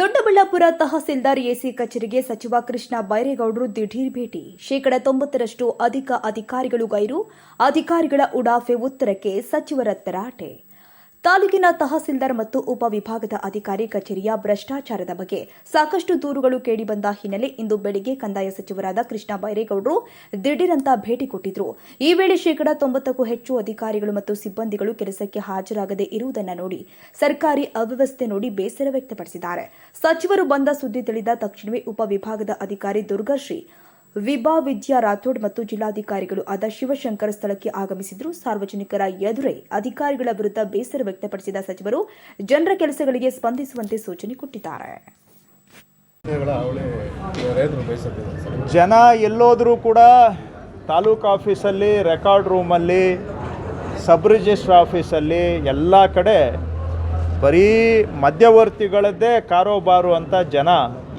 Doddaballapura tahsildar AC ಕಚೇರಿಗೆ ಸಚಿವ ಕೃಷ್ಣ ಬೈರೇಗೌಡರು ದಿಢೀರ್ ಭೇಟಿ. ಶೇಕಡ ತೊಂಬತ್ತರಷ್ಟು ಅಧಿಕ ಅಧಿಕಾರಿಗಳು ಗೈರು. ಅಧಿಕಾರಿಗಳ ಉಡಾಫೆ ಉತ್ತರಕ್ಕೆ ಸಚಿವರ ತರಾಟೆ. ತಾಲೂಕಿನ ತಹಸೀಲ್ದಾರ್ ಮತ್ತು ಉಪವಿಭಾಗದ ಅಧಿಕಾರಿ ಕಚೇರಿಯ ಭ್ರಷ್ಟಾಚಾರದ ಬಗ್ಗೆ ಸಾಕಷ್ಟು ದೂರುಗಳು ಕೇಳಿಬಂದ ಹಿನ್ನೆಲೆ ಇಂದು ಬೆಳಿಗ್ಗೆ ಕಂದಾಯ ಸಚಿವರಾದ ಕೃಷ್ಣ ಬೈರೇಗೌಡರು ದಿಢೀರಂತ ಭೇಟಿ ಕೊಟ್ಟಿದ್ರು. ಈ ವೇಳೆ ಶೇಕಡಾ ತೊಂಬತ್ತಕ್ಕೂ ಹೆಚ್ಚು ಅಧಿಕಾರಿಗಳು ಮತ್ತು ಸಿಬ್ಬಂದಿಗಳು ಕೆಲಸಕ್ಕೆ ಹಾಜರಾಗದೇ ಇರುವುದನ್ನು ನೋಡಿ ಸರ್ಕಾರಿ ಅವ್ಯವಸ್ಥೆ ನೋಡಿ ಬೇಸರ ವ್ಯಕ್ತಪಡಿಸಿದ್ದಾರೆ. ಸಚಿವರು ಬಂದ ಸುದ್ದಿ ತಿಳಿದ ತಕ್ಷಣವೇ ಉಪವಿಭಾಗದ ಅಧಿಕಾರಿ ದುರ್ಗಾಶ್ರೀ ವಿಭಾ ವಿದ್ಯಾ ರಾಥೋಡ್ ಮತ್ತು ಜಿಲ್ಲಾಧಿಕಾರಿಗಳು ಆದ ಶಿವಶಂಕರ್ ಸ್ಥಳಕ್ಕೆ ಆಗಮಿಸಿದ್ರು. ಸಾರ್ವಜನಿಕರ ಎದುರೇ ಅಧಿಕಾರಿಗಳ ವಿರುದ್ಧ ಬೇಸರ ವ್ಯಕ್ತಪಡಿಸಿದ ಸಚಿವರು ಜನರ ಕೆಲಸಗಳಿಗೆ ಸ್ಪಂದಿಸುವಂತೆ ಸೂಚನೆ ಕೊಟ್ಟಿದ್ದಾರೆ. ಜನ ಎಲ್ಲೋದ್ರೂ ಕೂಡ ತಾಲೂಕು ಆಫೀಸಲ್ಲಿ ರೆಕಾರ್ಡ್ ರೂಮಲ್ಲಿ ಸಬ್ ರಿಜಿಸ್ಟ್ರ್ ಆಫೀಸಲ್ಲಿ ಎಲ್ಲ ಕಡೆ ಬರೀ ಮಧ್ಯವರ್ತಿಗಳದ್ದೇ ಕಾರೋಬಾರು ಅಂತ ಜನ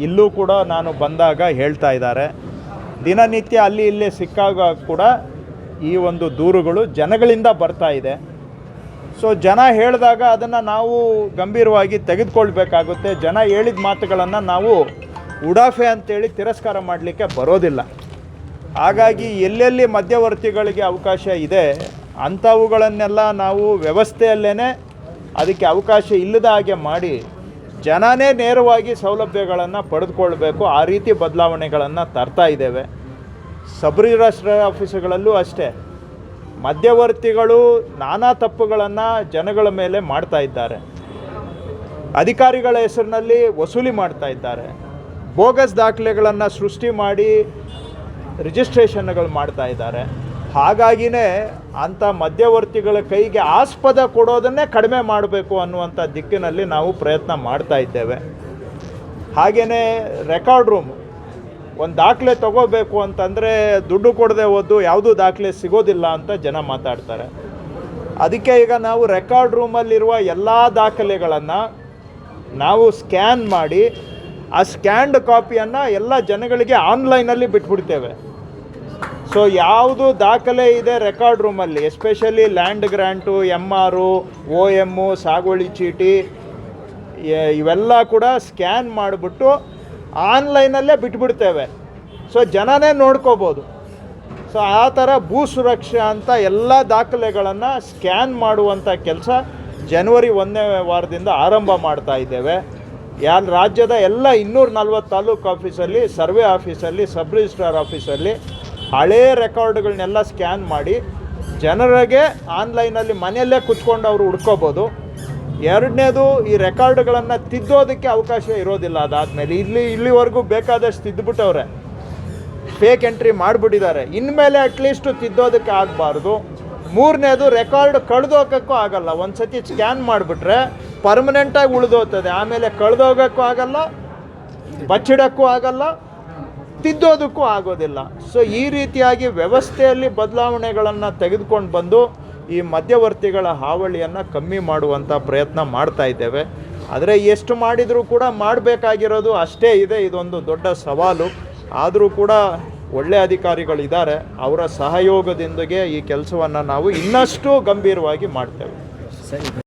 ಇಲ್ಲೂ ಕೂಡ ನಾನು ಬಂದಾಗ ಹೇಳ್ತಾ ಇದ್ದಾರೆ. ದಿನನಿತ್ಯ ಅಲ್ಲಿ ಇಲ್ಲಿ ಸಿಕ್ಕಾಗ ಕೂಡ ಈ ಒಂದು ದೂರುಗಳು ಜನಗಳಿಂದ ಬರ್ತಾ ಇದೆ. ಸೊ ಜನ ಹೇಳಿದಾಗ ಅದನ್ನು ನಾವು ಗಂಭೀರವಾಗಿ ತೆಗೆದುಕೊಳ್ಬೇಕಾಗುತ್ತೆ. ಜನ ಹೇಳಿದ ಮಾತುಗಳನ್ನು ನಾವು ಉಡಾಫೆ ಅಂತೇಳಿ ತಿರಸ್ಕಾರ ಮಾಡಲಿಕ್ಕೆ ಬರೋದಿಲ್ಲ. ಹಾಗಾಗಿ ಎಲ್ಲೆಲ್ಲಿ ಮಧ್ಯವರ್ತಿಗಳಿಗೆ ಅವಕಾಶ ಇದೆ, ಅಂಥವುಗಳನ್ನೆಲ್ಲ ನಾವು ವ್ಯವಸ್ಥೆಯಲ್ಲೇ ಅದಕ್ಕೆ ಅವಕಾಶ ಇಲ್ಲದ ಹಾಗೆ ಮಾಡಿ ಜನನೇ ನೇರವಾಗಿ ಸೌಲಭ್ಯಗಳನ್ನು ಪಡೆದುಕೊಳ್ಬೇಕು. ಆ ರೀತಿ ಬದಲಾವಣೆಗಳನ್ನು ತರ್ತಾ ಇದ್ದೇವೆ. ಸಬ್ ರಿಜಿಸ್ಟ್ರ್ ಆಫೀಸುಗಳಲ್ಲೂ ಅಷ್ಟೇ. ಮಧ್ಯವರ್ತಿಗಳು ನಾನಾ ತಪ್ಪುಗಳನ್ನು ಜನಗಳ ಮೇಲೆ ಮಾಡ್ತಾ ಇದ್ದಾರೆ. ಅಧಿಕಾರಿಗಳ ಹೆಸರಿನಲ್ಲಿ ವಸೂಲಿ ಮಾಡ್ತಾ ಇದ್ದಾರೆ. ಬೋಗಸ್ ದಾಖಲೆಗಳನ್ನು ಸೃಷ್ಟಿ ಮಾಡಿ ರಿಜಿಸ್ಟ್ರೇಷನ್ಗಳು ಮಾಡ್ತಾ ಇದ್ದಾರೆ. ಹಾಗಾಗಿನೇ ಅಂಥ ಮಧ್ಯವರ್ತಿಗಳ ಕೈಗೆ ಆಸ್ಪದ ಕೊಡೋದನ್ನೇ ಕಡಿಮೆ ಮಾಡಬೇಕು ಅನ್ನುವಂಥ ದಿಕ್ಕಿನಲ್ಲಿ ನಾವು ಪ್ರಯತ್ನ ಮಾಡ್ತಾ ಇದ್ದೇವೆ. ಹಾಗೆಯೇ ರೆಕಾರ್ಡ್ ರೂಮ್, ಒಂದು ದಾಖಲೆ ತಗೋಬೇಕು ಅಂತಂದರೆ ದುಡ್ಡು ಕೊಡದೆ ಹೋದ್ದು ಯಾವುದೂ ದಾಖಲೆ ಸಿಗೋದಿಲ್ಲ ಅಂತ ಜನ ಮಾತಾಡ್ತಾರೆ. ಅದಕ್ಕೆ ಈಗ ನಾವು ರೆಕಾರ್ಡ್ ರೂಮಲ್ಲಿರುವ ಎಲ್ಲ ದಾಖಲೆಗಳನ್ನು ನಾವು ಸ್ಕ್ಯಾನ್ ಮಾಡಿ, ಆ ಸ್ಕ್ಯಾನ್ಡ್ ಕಾಪಿಯನ್ನು ಎಲ್ಲ ಜನಗಳಿಗೆ ಆನ್ಲೈನಲ್ಲಿ ಬಿಟ್ಬಿಡ್ತೇವೆ. ಸೊ ಯಾವುದು ದಾಖಲೆ ಇದೆ ರೆಕಾರ್ಡ್ ರೂಮಲ್ಲಿ ಎಸ್ಪೆಷಲಿ ಲ್ಯಾಂಡ್ ಗ್ರ್ಯಾಂಟು ಎಂ ಆರು ಒ ಎಮ್ಮು ಸಾಗುವಳಿ ಚೀಟಿ ಇವೆಲ್ಲ ಕೂಡ ಸ್ಕ್ಯಾನ್ ಮಾಡಿಬಿಟ್ಟು ಆನ್ಲೈನಲ್ಲೇ ಬಿಟ್ಬಿಡ್ತೇವೆ. ಸೊ ಜನನೇ ನೋಡ್ಕೋಬೋದು. ಸೊ ಆ ಥರ ಭೂ ಸುರಕ್ಷಾ ಅಂತ ಎಲ್ಲ ದಾಖಲೆಗಳನ್ನು ಸ್ಕ್ಯಾನ್ ಮಾಡುವಂಥ ಕೆಲಸ ಜನವರಿ ಒಂದನೇ ವಾರದಿಂದ ಆರಂಭ ಮಾಡ್ತಾ ಇದ್ದೇವೆ. ಯಾರು, ರಾಜ್ಯದ ಎಲ್ಲ ಇನ್ನೂರ ನಲ್ವತ್ತು ತಾಲೂಕು ಆಫೀಸಲ್ಲಿ ಸರ್ವೆ ಆಫೀಸಲ್ಲಿ ಸಬ್ ರಿಜಿಸ್ಟ್ರಾರ್ ಆಫೀಸಲ್ಲಿ ಹಳೇ ರೆಕಾರ್ಡ್ಗಳನ್ನೆಲ್ಲ ಸ್ಕ್ಯಾನ್ ಮಾಡಿ ಜನರಿಗೆ ಆನ್ಲೈನಲ್ಲಿ ಮನೆಯಲ್ಲೇ ಕುತ್ಕೊಂಡು ಅವರು ಹುಡ್ಕೋಬೋದು. ಎರಡನೇದು ಈ ರೆಕಾರ್ಡ್ಗಳನ್ನು ತಿದ್ದೋದಕ್ಕೆ ಅವಕಾಶ ಇರೋದಿಲ್ಲ ಅದಾದಮೇಲೆ. ಇಲ್ಲಿ, ಇಲ್ಲಿವರೆಗೂ ಬೇಕಾದಷ್ಟು ತಿದ್ದುಬಿಟ್ಟವ್ರೆ. ಫೇಕ್ ಎಂಟ್ರಿ ಮಾಡಿಬಿಟ್ಟಿದ್ದಾರೆ. ಇನ್ಮೇಲೆ ಅಟ್ಲೀಸ್ಟ್ ತಿದ್ದೋದಕ್ಕೆ ಆಗಬಾರ್ದು. ಮೂರನೇದು ರೆಕಾರ್ಡ್ ಕಳೆದೋಗೋಕ್ಕೂ ಆಗಲ್ಲ. ಒಂದು ಸತಿ ಸ್ಕ್ಯಾನ್ ಮಾಡಿಬಿಟ್ರೆ ಪರ್ಮನೆಂಟಾಗಿ ಉಳಿದೋಗ್ತದೆ. ಆಮೇಲೆ ಕಳೆದೋಗೋಕ್ಕೂ ಆಗಲ್ಲ, ಬಚ್ಚಿಡೋಕ್ಕೂ ಆಗಲ್ಲ. ತಿದ್ದೋದಕ್ಕೂ ಆಗೋದಿಲ್ಲ. ಸೊ ಈ ರೀತಿಯಾಗಿ ವ್ಯವಸ್ಥೆಯಲ್ಲಿ ಬದಲಾವಣೆಗಳನ್ನು ತೆಗೆದುಕೊಂಡು ಬಂದು ಈ ಮಧ್ಯವರ್ತಿಗಳ ಹಾವಳಿಯನ್ನು ಕಮ್ಮಿ ಮಾಡುವಂಥ ಪ್ರಯತ್ನ ಮಾಡ್ತಾ ಇದ್ದೇವೆ. ಆದರೆ ಎಷ್ಟು ಮಾಡಿದರೂ ಕೂಡ ಮಾಡಬೇಕಾಗಿರೋದು ಅಷ್ಟೇ ಇದೆ. ಇದೊಂದು ದೊಡ್ಡ ಸವಾಲು. ಆದರೂ ಕೂಡ ಒಳ್ಳೆ ಅಧಿಕಾರಿಗಳಿದ್ದಾರೆ. ಅವರ ಸಹಯೋಗದೊಂದಿಗೆ ಈ ಕೆಲಸವನ್ನು ನಾವು ಇನ್ನಷ್ಟು ಗಂಭೀರವಾಗಿ ಮಾಡ್ತೇವೆ.